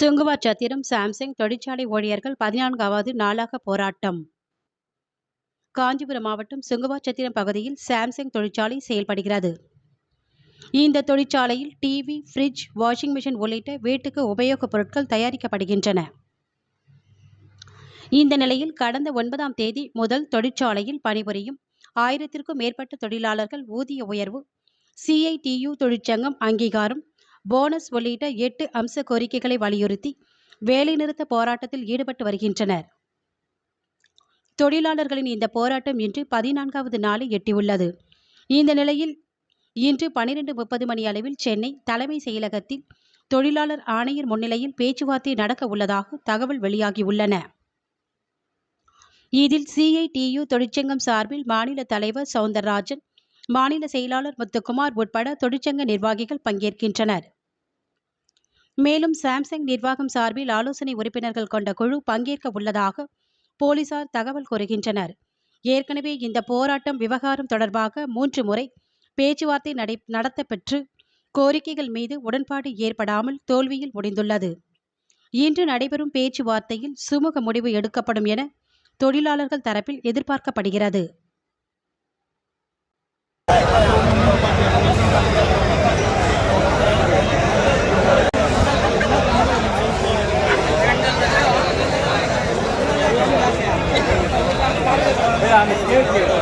சுங்குவா சத்திரம் Samsung தொழிற்சாலை ஊழியர்கள் பதினான்காவது நாளாக போராட்டம். காஞ்சிபுரம் மாவட்டம் சுங்குவாச்சத்திரம் பகுதியில் சாம்சங் தொழிற்சாலை செயல்படுகிறது. இந்த தொழிற்சாலையில் டிவி ஃப்ரிட்ஜ் வாஷிங் மிஷின் உள்ளிட்ட வீட்டுக்கு உபயோகப் பொருட்கள் தயாரிக்கப்படுகின்றன. இந்த நிலையில் கடந்த ஒன்பதாம் தேதி முதல் தொழிற்சாலையில் பணிபுரியும் ஆயிரத்திற்கும் மேற்பட்ட தொழிலாளர்கள் ஊதிய உயர்வு சிஐடியு தொழிற்சங்கம் அங்கீகாரம் போனஸ் உள்ளிட்ட எட்டு அம்ச கோரிக்கைகளை வலியுறுத்தி வேலைநிறுத்த போராட்டத்தில் ஈடுபட்டு வருகின்றனர். தொழிலாளர்களின் இந்த போராட்டம் இன்று பதினான்காவது நாளை எட்டியுள்ளது. இந்த நிலையில் இன்று பனிரெண்டு முப்பது மணி அளவில் சென்னை தலைமை செயலகத்தில் தொழிலாளர் ஆணையர் முன்னிலையில் பேச்சுவார்த்தை நடக்க உள்ளதாக தகவல் வெளியாகியுள்ளன. இதில் சிஐடியு தொழிற்சங்கம் சார்பில் மாநில தலைவர் சவுந்தரராஜன் மாநில செயலாளர் முத்துக்குமார் உட்பட தொழிற்சங்க நிர்வாகிகள் பங்கேற்கின்றனர். மேலும் சாம்சங் நிர்வாகம் சார்பில் ஆலோசனை உறுப்பினர்கள் கொண்ட குழு பங்கேற்க உள்ளதாக போலீசார் தகவல் கூறுகின்றனர். ஏற்கனவே இந்த போராட்டம் விவகாரம் தொடர்பாக மூன்று முறை பேச்சுவார்த்தை நடை நடத்தப்பெற்று கோரிக்கைகள் மீது உடன்பாடு ஏற்படாமல் தோல்வியில் முடிந்துள்ளது. இன்று நடைபெறும் பேச்சுவார்த்தையில் சுமூக முடிவு எடுக்கப்படும் என தொழிலாளர்கள் தரப்பில் எதிர்பார்க்கப்படுகிறது. Сметанов, Георгиев.